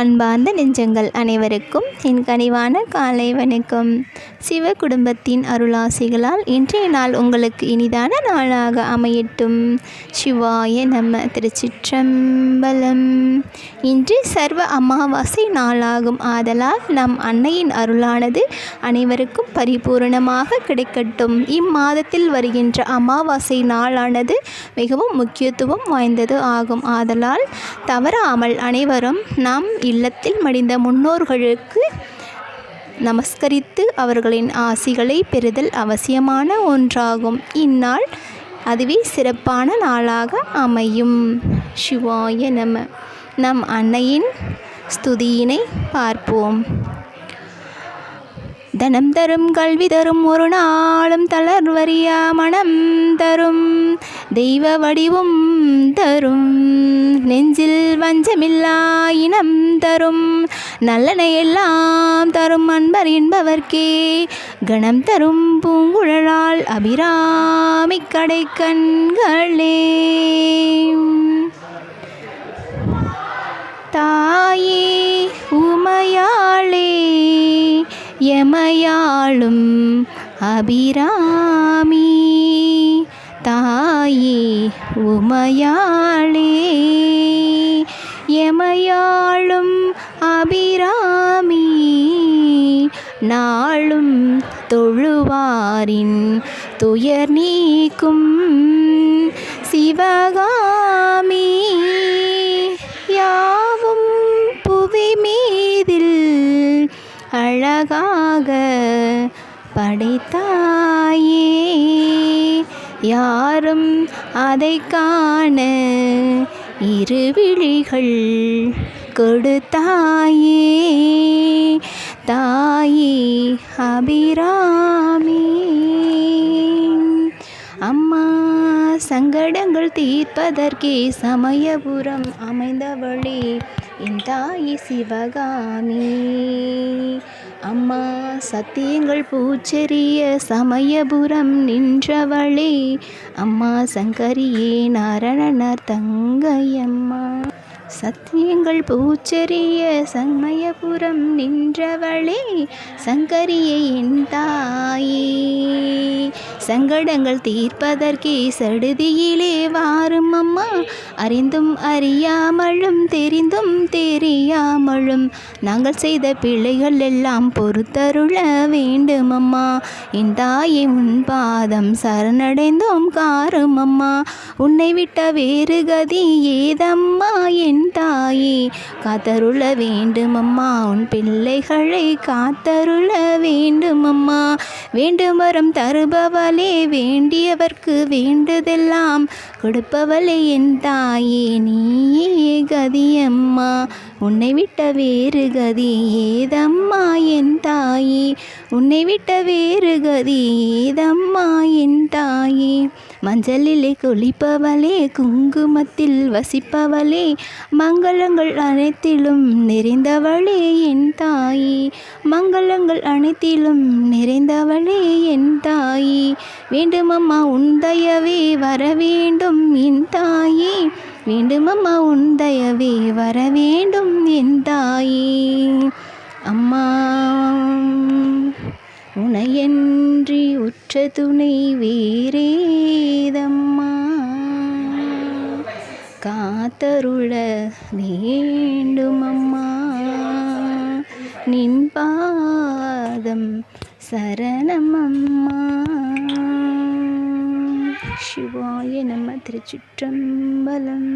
அன்பார்ந்த நெஞ்சங்கள் அனைவருக்கும் என் கனிவான காலை வணக்கம். சிவ குடும்பத்தின் அருளாசிகளால் இன்றைய நாள் உங்களுக்கு இனிதான நாளாக அமையட்டும். சிவாய நம்ம திருச்சிற்றம்பலம். இன்று சர்வ அமாவாசை நாளாகும். ஆதலால் நம் அன்னையின் அருளானது அனைவருக்கும் பரிபூரணமாக கிடைக்கட்டும். இம்மாதத்தில் வருகின்ற அமாவாசை நாளானது மிகவும் முக்கியத்துவம் வாய்ந்தது ஆகும். ஆதலால் தவறாமல் அனைவரும் நாம் இல்லத்தில் மடிந்த முன்னோர்களுக்கு நமஸ்கரித்து அவர்களின் ஆசிகளை பெறுதல் அவசியமான ஒன்றாகும். இந்நாள் அதுவே சிறப்பான நாளாக அமையும். சிவாய நம. நம் அன்னையின் ஸ்துதியினை பார்ப்போம். தனம் தரும் கல்வி தரும் ஒரு நாளும் தளர்வறியா மனம் தரும். தெய்வ வடிவும் தரும். நெஞ்சில் வஞ்சமில்லா இனம் தரும். நல்லனை எல்லாம் தரும் அன்பர் என்பவர்க்கே. கணம் தரும் பூங்குழலால் அபிராமி கடை கண்களே தாயே உமையாளே எமையாளும் அபிராமி. தாயே உமையாளே. எமையாளும் அபிராமி நாளும் தொழுவாரின் துயர் நீக்கும் சிவகாமி. யாவும் புவி மீதில் அழகாக படைத்தாயே. யாரும் அதை காண இருவிழிகள் கொடுத்தாயே. தாயே அபிராமி. அம்மா சங்கடங்கள் தீர்ப்பதற்கே சமயபுரம் அமைந்தவளே. என் தாயி சிவகாமி. அம்மா சத்தியங்கள் பூச்செறிய சமயபுரம் நின்றவளே. அம்மா சங்கரியே நாரணனார் தங்கையம்மா. சத்தியங்கள் பூச்செறிய சண்மயபுரம் நின்றவளே சங்கரியே என் தாயே. சங்கடங்கள் தீர்ப்பதற்கே சடுதியிலே வாரும் அம்மா அறிந்தும் அறியாமலும் தெரிந்தும் தெரியாமலும். நாங்கள் செய்த பிழைகள் எல்லாம் பொறுத்தருள வேண்டும் அம்மா. என் தாயை உன் பாதம் சரணடைந்தோம் காரும் அம்மா. உன்னை விட்ட வேறு கதி ஏதம்மா? என் தாயே காத்தருள வேண்டுமம்மா உன் பிள்ளைகளை காத்தருள வேண்டுமம்மா. வேண்டும் வரம் தருபவளே வேண்டியவர்க்கு வேண்டுதெல்லாம் கொடுப்பவளே என் தாயே நீயே கதியம்மா. உன்னை விட்ட வேறு கதி ஏதம்மா என் தாயே? உன்னை விட்ட வேறு கதி ஏதம்மா என் தாயே? மஞ்சளிலே குளிப்பவளே குங்குமத்தில் வசிப்பவளே மங்களங்கள் அனைத்திலும் நிறைந்தவளே என் தாயே. மங்களங்கள் அனைத்திலும் நிறைந்தவளே என் தாயே. வேண்டுமம்மா உன் தயவே வர வேண்டும் என் தாயே. வேண்டும் அம்மா உன் தயவே வர வேண்டும் என் தாயே. அம்மா உனையன்றி உற்ற துணை வேறேதம்மா. காத்தருள வேண்டுமம்மா நின் பாதம் சரணமம்மா சிவாய நம்ம திருச்சிற்றம்பலம்.